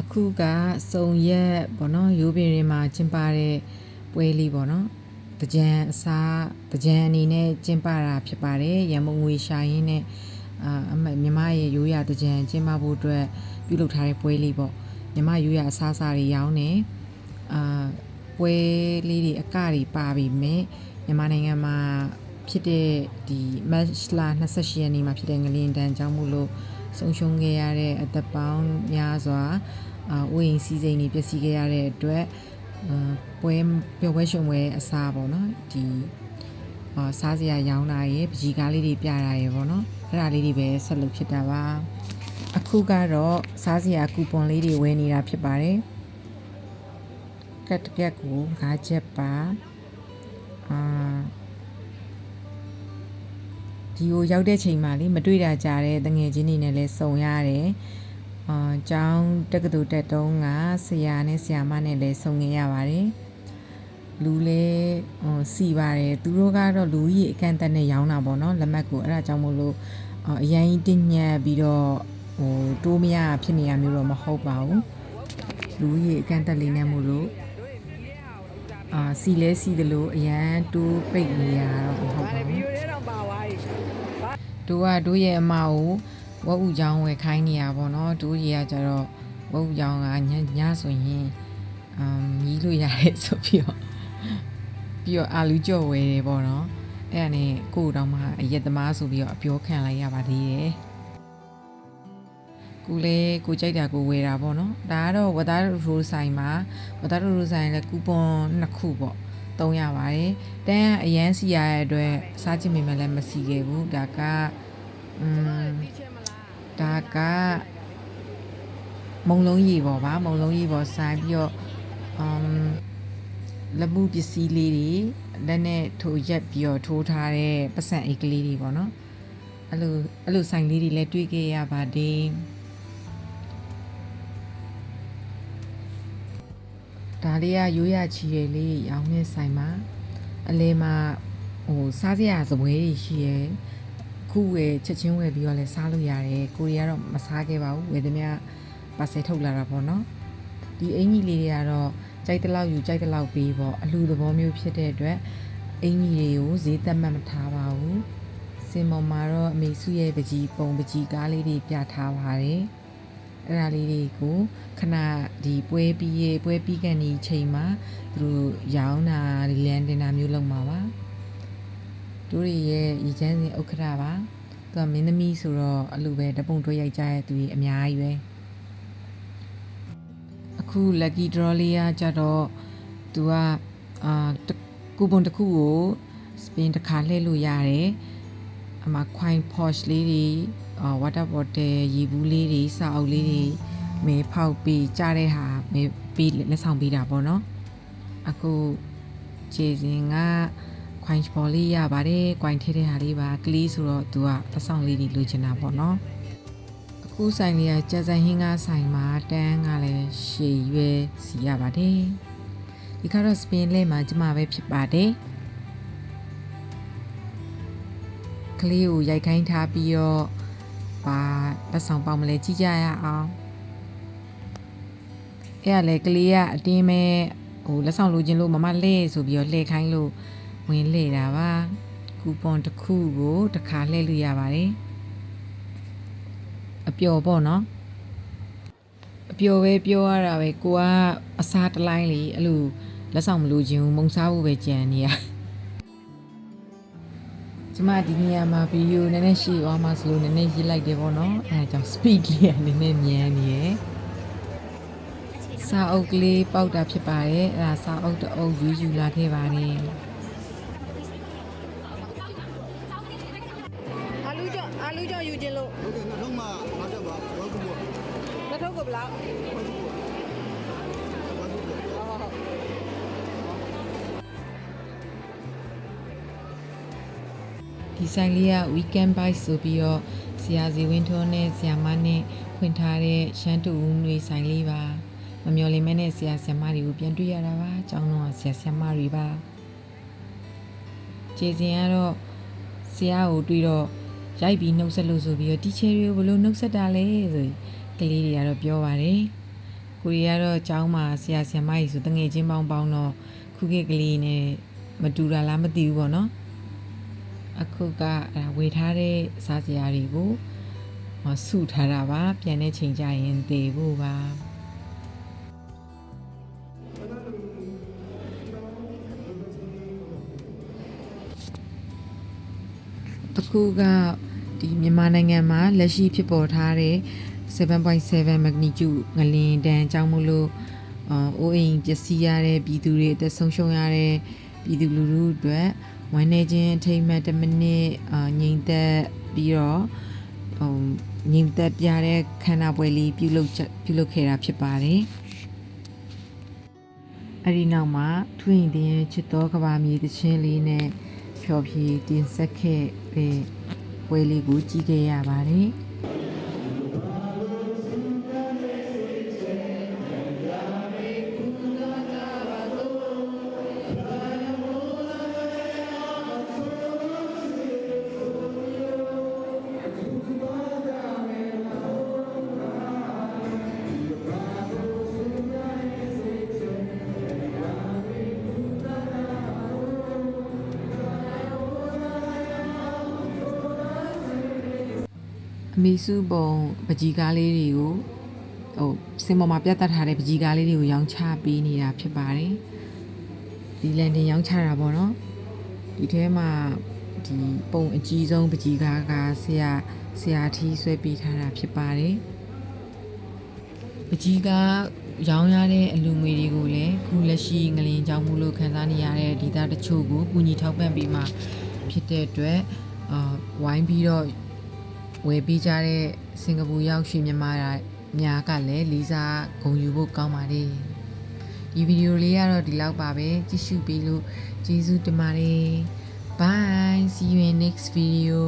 အခုကစုံရက်ပေါ့နော်ရိုးပင်တွေမှာကျင်းပတဲ့ပွဲလေးပေါ့နော်တကြံအစားတကြံအနေနဲ့ကျင်းပတာဖြစ်ပါတယ်ရန်မုံငွေရှာရင်းနဲ့အာအမမြမရဲ့ရိုးရတကြံကျင်းပဖို့အတွက်ပြုလုပ်ထားတဲ့ပွဲလေးပေါ့မြမရိုးရအစားအစာတွေရောင်းနေအာပွဲလေးတွေအကတွေပါပြီမဲ့မြန်မာနိုင်ငံမှာ ဖြစ်တဲ့ဒီမတ်လ28ရက်နေ့မှာဖြစ်တဲ့ငလျင်တန်းကြောင့်မို့လို့ဆုံးရှုံးခဲ့ရတဲ့အသက်ပေါင်းများစွာအာဥယျာဉ်စီစိန်တွေပျက်စီးခဲ့ရတဲ့အတွက်အာပွဲပျော်ပွဲရှင်ပွဲအစားပေါ့နော်ဒီအာစားစရာရောင်းတာရယ်ပကြီးကားလေးတွေပြတာရယ်ပေါ့နော်အဲ့ဒါလေးတွေပဲဆက်လုပ်ဖြစ်တာပါအခုကတော့စားစရာကူပွန်လေးတွေဝယ်နေတာဖြစ်ပါတယ်ကတ်တကက်ကို5ချက်ပါအာ ဒီကိုရောက်တဲ့ချိန်မှာလေမတွေ့တာကြတဲ့တငယ်ချင်းတွေနဲ့လည်းစုံရတယ်အာကျောင်းတက္ကသိုလ်တက်တုံးကဆရာနဲ့ဆရာမနဲ့လည်းဆုံငင်ရပါတယ်လူလည်းဟိုစီပါတယ်သူတို့ကတော့လူကြီးအကန့်အသတ်နဲ့ရောင်းတာပေါ့နော်လက်မှတ်ကိုအဲ့ဒါကြောင့်မို့လို့အာအရင်ကြီးတင်းညက်ပြီးတော့ဟိုတိုးမရဖြစ်နေရမျိုးတော့မဟုတ်ပါဘူးလူကြီးအကန့်အသတ်လေးနဲ့မို့လို့အာစီလဲစီတယ်လို့အရန်တိုးပိတ်နေရတော့မဟုတ်ပါဘူးဗီဒီယိုလေးတော့ပါသွားပြီ တို့ကတို့ရဲ့အမကိုဝက်ဥချောင်းဝယ်ခိုင်းနေရပါတော့တို့ကြီးကကြတော့ဝက်ဥချောင်းကညညဆိုရင်အမ်ညီးလို့ရတယ်ဆိုပြီးတော့ပြီးတော့အာလူကြော့ဝယ်တယ်ပေါ့နော်အဲ့ဒါနဲ့ကို့တောင်မှအရက်သမားဆိုပြီးတော့အပြောခံလိုက်ရပါသေးတယ်ကိုလေကိုကြိုက်တာကိုဝယ်တာပေါ့နော်ဒါကတော့ဝတ်သားရိုးဆိုင်မှာဝတ်သားရိုးဆိုင်လည်းကူပွန်နှစ်ခုပေါ့ သုံးရပါတယ်တန်းကအရန်စီရတဲ့အတွက်စားချင်မိမယ်လည်းမစီခဲ့ဘူးဒါကอืมဒီချင်းမလားဒါကမုံလုံးရီပေါ့ဗာမုံလုံးရီပေါ့ဆိုင်ပြီးတော့အမ်လက်မှုပစ္စည်းလေးတွေလက်နဲ့ထိုးရက်ပြီးတော့ထိုးထားတဲ့ပတ်စံအိတ်ကလေးတွေပေါ့နော်အဲ့လိုအဲ့လိုဆိုင်လေးတွေလည်းတွေ့ခဲ့ရပါတယ် ဒါလေးကရိုးရချီရယ်လေးရောင်းနေဆိုင်မှာအလဲမှာဟိုစားစရာစပွဲတွေရှိရယ်ခုဝယ်ချက်ချင်းဝယ်ပြီးတော့လည်းစားလို့ရတယ်ကိုရီကတော့မစားခဲ့ပါဘူးဝယ်သမျှပါဆယ်ထုတ်လာတာပေါ့နော်ဒီအင်ကြီးလေးတွေကတော့ကြိုက်တဲ့လောက်ယူကြိုက်တဲ့လောက်ပေးပေါ့အလှသဘောမျိုးဖြစ်တဲ့အတွက်အင်ကြီးတွေကိုဈေးသက်မှတ်မထားပါဘူးစင်ပေါ်မှာတော့အမေစုရဲ့ပကြီးပုံပကြီးကားလေးတွေပြထားပါတယ် အဲ့ဒါလေးတွေကိုခဏဒီပွဲပြီးရေပွဲပြီးကန်ဒီချိန်မှာသူတို့ရောင်းတာဒီလန်တင်တာမျိုးလုပ်မှာပါတို့တွေရဲ့ရည်ချမ်းစဉ်ဥက္ကဋ္ဌပါသူကမင်းသမီးဆိုတော့အဲ့လိုပဲတပုံတွဲရိုက်ကြတဲ့သူကြီးအများကြီးပဲအခု lucky draw လေးကကြတော့သူကအာတကူပွန်တစ်ခုကို spin တစ်ခါလှည့်လို့ရတယ်အမ coin posh လေးတွေ အာ water bottle ရေဘူးလေးတွေစာအုပ်လေးတွေမေဖောက်ပြီးကြားတဲ့ဟာမေပြီးလက်ဆောင်ပေးတာပေါ့နော်အခုခြေစဉ်ကခွိုင်းပေါ်လေးရပါတယ်။ကွိုင်းထဲတဲ့ဟာလေးပါကလေးဆိုတော့သူကတစ်ဆောင်လေးတွေလိုချင်တာပေါ့နော်။အခုဆိုင်လေးကကြက်ဆိုင်ဟင်းကားဆိုင်မှာတန်းကလည်းရှည်ရွယ်စီရပါတယ်။ဒီကတော့ spin လဲမှာကျမပဲဖြစ်ပါတယ်။ကလေးကိုရိုက်ခိုင်းထားပြီးတော့ ပါလက်ဆောင်ပေါက်မလဲကြည့်ကြရအောင်။အဲ့ကလေကလေးကအတင်းမဲ့ဟိုလက်ဆောင်လိုချင်လို့မမလဲဆိုပြီးတော့လှည့်ခိုင်းလို့ဝင်လှည့်တာပါကူပွန်တစ်ခုကိုတစ်ခါလှည့်လို့ရပါတယ်အပျော်ပေါ့နော်အပျော်ပဲပြောရတာပဲကိုကအစားတစ်လိုင်းလေအဲ့လိုလက်ဆောင်မလို့ခြင်းဘူးမုံစားဖို့ပဲကြံနေရ ကျမဒီနေရာမှာဗီဒီယိုနည်းနည်းရှေ့သွားမှဆိုလို့နည်းနည်းရေးလိုက်တယ်ပေါ့နော်အဲဒါကြောင့် speed လေးကနည်းနည်းမြန်နေရယ်စာအုပ်ကလေးပေါက်တာဖြစ်ပါတယ်အဲဒါစာအုပ်တစ်အုပ်ယူယူလာခဲ့ပါတယ် ဒီဆိုင်လေးက weekend bike ဆိုပြီးတော့ဆရာဇီဝင်းထွန်းနဲ့ဆရာမနဲ့ဖွင့်ထားတဲ့ရန်တူဦးနွေဆိုင်လေးပါမမျော်လင့်မဲနဲ့ဆရာဆရာမတွေကိုပြန်တွေ့ရတာပါအကြောင်းတော့ဆရာဆရာမတွေပါခြေစဉ်ကတော့ဆရာကိုတွေ့တော့ရိုက်ပြီးနှုတ်ဆက်လို့ဆိုပြီးတော့တီချယ်တွေကိုဘလို့နှုတ်ဆက်တာလဲဆိုရင်ကလေးတွေကတော့ပြောပါတယ်ကိုရီးယားတော့အကြောင်းမှာဆရာဆရာမကြီးဆိုတငယ်ချင်းပေါင်းပေါင်းတော့ခုခေတ်ကလေးနဲ့မတူတာလားမသိဘူးပေါ့နော် အခုကအဲ့ဒါဝေထားတဲ့စားစရာတွေကိုဟောစုထားတာပါပြန်တဲ့ချိန်ကျရင်သေဖို့ပါအခုကဒီမြန်မာနိုင်ငံမှာလက်ရှိဖြစ်ပေါ်ထားတဲ့7.7 magnitude ငလင်တန်းကြောင့်မို့လို့အော်အိုးအိမ်ပျက်စီးရတဲ့ပြည်သူတွေအသက်ဆုံးရှုံးရတဲ့ပြည်သူလူထုအတွက် ဝမ်းနေခြင်းအထိမ်းအမှတ်တစ်မိနစ်အာငြိမ်သက်ပြီးတော့ဟိုငြိမ်သက်ပြတဲ့ခန္ဓာပွဲလေးပြုလုပ်ချက်ပြုလုပ်ခဲ့တာဖြစ်ပါတယ်အဲ့ဒီနောက်မှာထွင်တဲ့ချစ်တော်ကဘာမြေတခြင်းလေးနဲ့ဖျော်ဖြေတင်ဆက်ခဲ့တဲ့ပွဲလေးကိုကြည့်ခဲ့ရပါတယ် အမေစုပုံပကြီးကားလေးတွေကိုဟိုစင်ပေါ်မှာပြတ်တက်ထားတဲ့ပကြီးကားလေးတွေကိုရောင်းချပေးနေတာဖြစ်ပါတယ်ဒီလန်တင်ရောင်းချတာပေါ့နော်ဒီထဲမှာဒီပုံအကြီးဆုံးပကြီးကားကဆရာဆရာထီးဆွဲပေးထားတာဖြစ်ပါတယ်ပကြီးကားရောင်းရတဲ့အလူငွေတွေကိုလည်းခုလက်ရှိငလင်ကြောင်းမှုလို့ခန်းစားနေရတဲ့ဒေတာတချို့ကိုကူညီထောက်ပံ့ပေးမှဖြစ်တဲ့အတွက်အာဝိုင်းပြီးတော့ ဝယ်ပေးကြတဲ့စင်ကာပူရောက်ရွှေမြန်မာများကလည်းလေးစားဂုဏ်ယူဖို့ကောင်းပါတယ်ဒီဗီဒီယိုလေးကတော့ဒီလောက်ပါပဲကြည့်ရှုပေးလို့ကျေးဇူးတင်ပါတယ် bye see you in next video